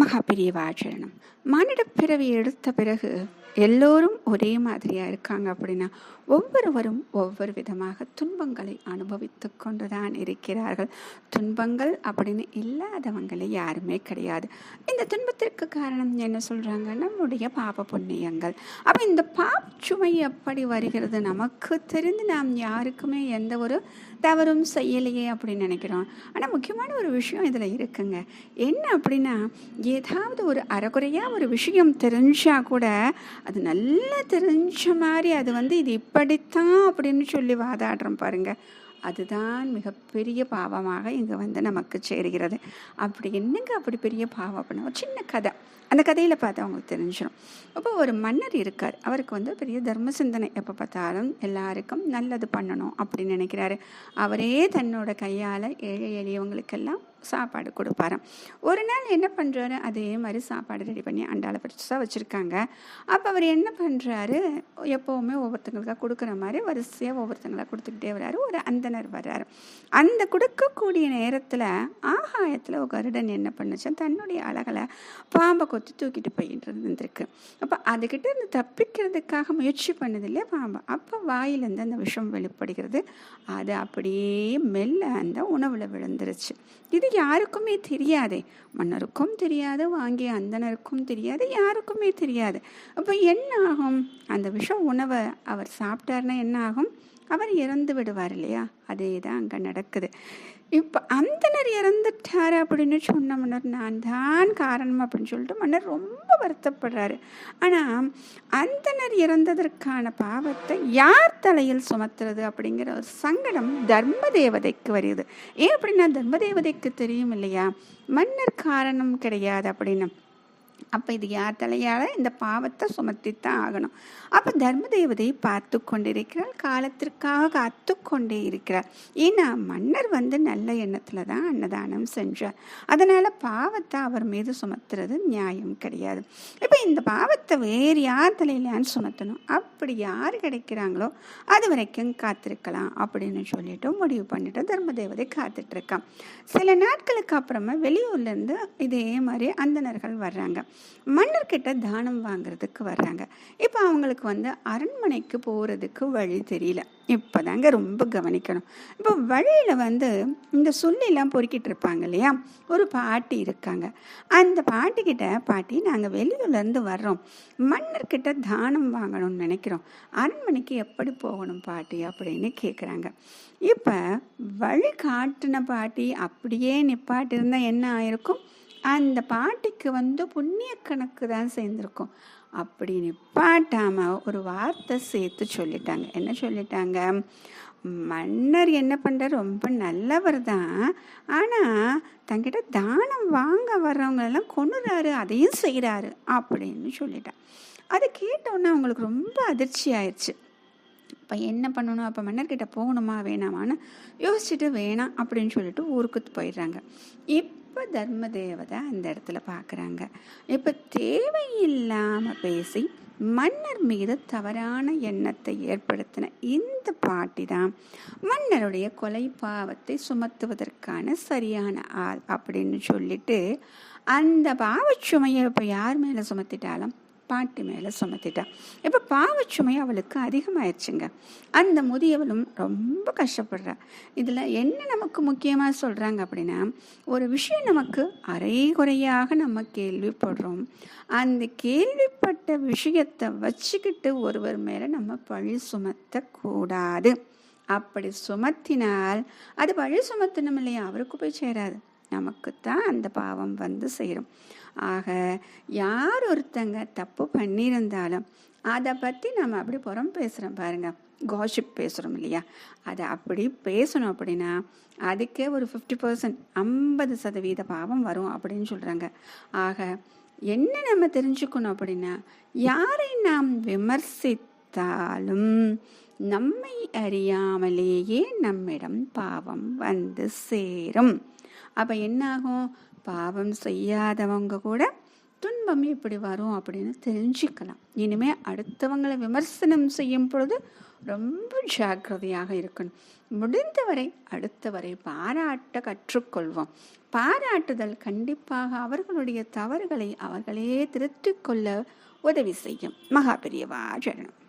மகா பெரியவாச்சரணம் மானிட பிறவி எடுத்த பிறகு எல்லோரும் ஒரே மாதிரியாக இருக்காங்க அப்படின்னா ஒவ்வொருவரும் ஒவ்வொரு விதமாக துன்பங்களை அனுபவித்து கொண்டு தான் இருக்கிறார்கள். துன்பங்கள் அப்படின்னு இல்லாதவங்களே யாருமே கிடையாது. இந்த துன்பத்திற்கு காரணம் என்ன சொல்கிறாங்க நம்முடைய பாப புண்ணியங்கள். அப்போ இந்த பாச்சுமை எப்படி வருகிறது? நமக்கு தெரிந்து நாம் யாருக்குமே எந்த ஒரு தவறும் செய்யலையே அப்படின்னு நினைக்கிறோம். ஆனால் முக்கியமான ஒரு விஷயம் இதில் இருக்குங்க. என்ன அப்படின்னா ஏதாவது ஒரு அறகுறையாக ஒரு விஷயம் தெரிஞ்சால் கூட அது நல்லா தெரிஞ்ச மாதிரி அது வந்து இது இப்படித்தான் அப்படின்னு சொல்லி வாதாடுறோம் பாருங்கள் அதுதான் மிகப்பெரிய பாவமாக இங்கே வந்து நமக்கு சேருகிறது. அப்படி என்னங்க அப்படி பெரிய பாவம் அப்படின்னா ஒரு சின்ன கதை. அந்த கதையில் பார்த்து அவங்களுக்கு தெரிஞ்சிடும் இப்போ ஒரு மன்னர் இருக்கார். அவருக்கு வந்து பெரிய தர்ம சிந்தனை. எப்போ பார்த்தாலும் எல்லாருக்கும் நல்லது பண்ணணும் அப்படின்னு நினைக்கிறாரு. அவரே தன்னோட கையால் ஏழை எளியவங்களுக்கெல்லாம் சாப்பாடு கொடுப்பாராம். ஒரு நாள் என்ன பண்ணுறாரு அதே மாதிரி சாப்பாடு ரெடி பண்ணி அண்டால பெருசாக வச்சுருக்காங்க. அப்போ அவர் என்ன பண்ணுறாரு எப்போவுமே ஒவ்வொருத்தங்களுக்காக கொடுக்குற மாதிரி வரிசையாக ஒவ்வொருத்தங்களாக கொடுத்துக்கிட்டே வர்றாரு ஒரு அந்தனர் வர்றாரு. அந்த கொடுக்கக்கூடிய நேரத்தில் ஆகாயத்தில் ஒரு கருடன் என்ன பண்ணுச்சு? தன்னுடைய அழகில் பாம்பை கொத்தி தூக்கிட்டு போயிட்டு இருந்திருக்கு. அப்போ அதுக்கிட்ட இருந்து தப்பிக்கிறதுக்காக முயற்சி பண்ணது இல்லையா பாம்பு? அப்போ வாயிலேருந்து அந்த விஷம் வெளிப்படுகிறது. அது அப்படியே மெல்ல அந்த உணவில் விழுந்துருச்சு. இது யாருக்குமே தெரியாதே. மன்னருக்கும் தெரியாது வாங்கிய அந்தனருக்கும் தெரியாது யாருக்குமே தெரியாது. அப்போ என்ன ஆகும் அந்த விஷம் உணவை அவர் சாப்பிட்டாருன்னா என்ன ஆகும் அவர் இறந்து விடுவார் இல்லையா? அதே தான் அங்கே நடக்குது. இப்போ அந்தனர் இறந்துட்டார் அப்படின்னு சொன்ன மன்னர் நான் தான் காரணம் அப்படின்னு சொல்லிட்டு மன்னர் ரொம்ப வருத்தப்படுறாரு. ஆனால் அந்தனர் இறந்ததற்கான பாவத்தை யார் தலையில் சுமத்துறது அப்படிங்கிற ஒரு சங்கடம் தர்ம தேவதைக்கு வருது. ஏன் அப்படின்னா தர்ம தேவதைக்கு தெரியும் இல்லையா? மன்னர் காரணம் கிடையாது அப்படின்னு. அப்போ இது யார் தலையால்? இந்த பாவத்தை சுமத்தித்தான் ஆகணும். அப்போ தர்ம தேவதையை பார்த்து கொண்டிருக்கிறாள். காலத்திற்காக காத்து கொண்டே இருக்கிறார் ஏன்னா மன்னர் வந்து நல்ல எண்ணத்தில் தான் அன்னதானம் செஞ்சார் அதனால் பாவத்தை அவர் மீது சுமத்துறது நியாயம் கிடையாது. இப்போ இந்த பாவத்தை வேறு யார் தலையிலான்னு சுமத்தணும்? அப்படி யார் கிடைக்கிறாங்களோ அது வரைக்கும் காத்திருக்கலாம் அப்படின்னு சொல்லிட்டு முடிவு பண்ணிட்டு தர்ம தேவதை காத்துட்ருக்கான் சில நாட்களுக்கு அப்புறமா வெளியூர்லேருந்து இதே மாதிரி அந்தனர்கள் வர்றாங்க. மன்னர்கிட்ட தானம் வாங்குறதுக்கு வர்றாங்க. இப்போ அவங்களுக்கு வந்து அரண்மனைக்கு போகிறதுக்கு வழி தெரியல. இப்போ தாங்க ரொம்ப கவனிக்கணும். இப்போ வழியில் வந்து இந்த சொல்லிலாம் பொறுக்கிட்டு இருப்பாங்க இல்லையா? ஒரு பாட்டி இருக்காங்க. அந்த பாட்டிக்கிட்ட பாட்டி நாங்கள் வெளியூர்லேருந்து வர்றோம். மன்னர்கிட்ட தானம் வாங்கணும்னு நினைக்கிறோம். அரண்மனைக்கு எப்படி போகணும் பாட்டி? அப்படின்னு கேட்குறாங்க இப்போ வழி காட்டின பாட்டி அப்படியே நிப்பாட்டிருந்தால் என்ன ஆயிருக்கும்? அந்த பாட்டிக்கு வந்து புண்ணிய கணக்கு தான் சேர்ந்துருக்கும். அப்படி நிப்பாட்டாமல் ஒரு வார்த்தை சேர்த்து சொல்லிட்டாங்க. என்ன சொல்லிட்டாங்க? மன்னர் என்ன பண்ணுற ரொம்ப நல்லவர் தான். ஆனால் தங்கிட்ட தானம் வாங்க வர்றவங்களெல்லாம் கொண்டுறாரு அதையும் செய்கிறாரு அப்படின்னு சொல்லிட்டான். அதை கேட்டோன்னே அவங்களுக்கு ரொம்ப அதிர்ச்சி ஆயிடுச்சு இப்போ என்ன பண்ணணும்? அப்போ மன்னர்கிட்ட போகணுமா? வேணாமான்னு யோசிச்சுட்டு வேணாம் அப்படின்னு சொல்லிட்டு ஊருக்கு போயிடுறாங்க. இப் இப்போ தர்ம தேவதை அந்த இடத்துல பார்க்குறாங்க இப்போ தேவையில்லாமல் பேசி மன்னர் மீது தவறான எண்ணத்தை ஏற்படுத்தின இந்த பாட்டி தான் மன்னருடைய கொலை பாவத்தை சுமத்துவதற்கான சரியான ஆள் அப்படின்னு சொல்லிட்டு அந்த பாவச்சுமையை இப்போ யார் மேலே சுமத்திட்டாலும் பாட்டி மேலே சுமத்திட்டான் இப்போ பாவச்சுமை அவளுக்கு அதிகமாயிருச்சுங்க. அந்த முதியவளும் ரொம்ப கஷ்டப்படுறா. இதில் என்ன நமக்கு முக்கியமாக சொல்கிறாங்க அப்படின்னா ஒரு விஷயம் நமக்கு அரை குறையாக நம்ம கேள்விப்படுறோம். அந்த கேள்விப்பட்ட விஷயத்தை வச்சுக்கிட்டு ஒருவர் மேலே நம்ம பழி சுமத்தக்கூடாது. அப்படி சுமத்தினால் அது பழி சுமத்தணும் இல்லையா? அவருக்கு போய் சேராது. நமக்கு தான் அந்த பாவம் வந்து சேரும். ஆக யார் ஒருத்தங்க தப்பு பண்ணியிருந்தாலும் அதை பற்றி நம்ம அப்படி புறம் பேசுகிறோம் பாருங்க. காஷிப் பேசுகிறோம் இல்லையா? அதை அப்படி பேசணும் அப்படின்னா அதுக்கே ஒரு ஃபிஃப்டி பர்சன்ட் ஐம்பது சதவீத பாவம் வரும் அப்படின்னு சொல்கிறாங்க ஆக என்ன நம்ம தெரிஞ்சுக்கணும் அப்படின்னா யாரை நாம் விமர்சித்தாலும் நம்மை அறியாமலேயே நம்மிடம் பாவம் வந்து சேரும். அப்போ என்னாகும்? பாவம் செய்யாதவங்க கூட துன்பம் இப்படி வரும் அப்படின்னு தெரிஞ்சுக்கலாம். இனிமேல் அடுத்தவங்களை விமர்சனம் செய்யும் பொழுது ரொம்ப ஜாக்கிரதையாக இருக்கணும். முடிந்தவரை அடுத்தவரை பாராட்ட கற்றுக்கொள்வோம். பாராட்டுதல் கண்டிப்பாக அவர்களுடைய தவறுகளை அவர்களே திருத்திக்கொள்ள உதவி செய்யும். மகாபெரியவா சரணம்.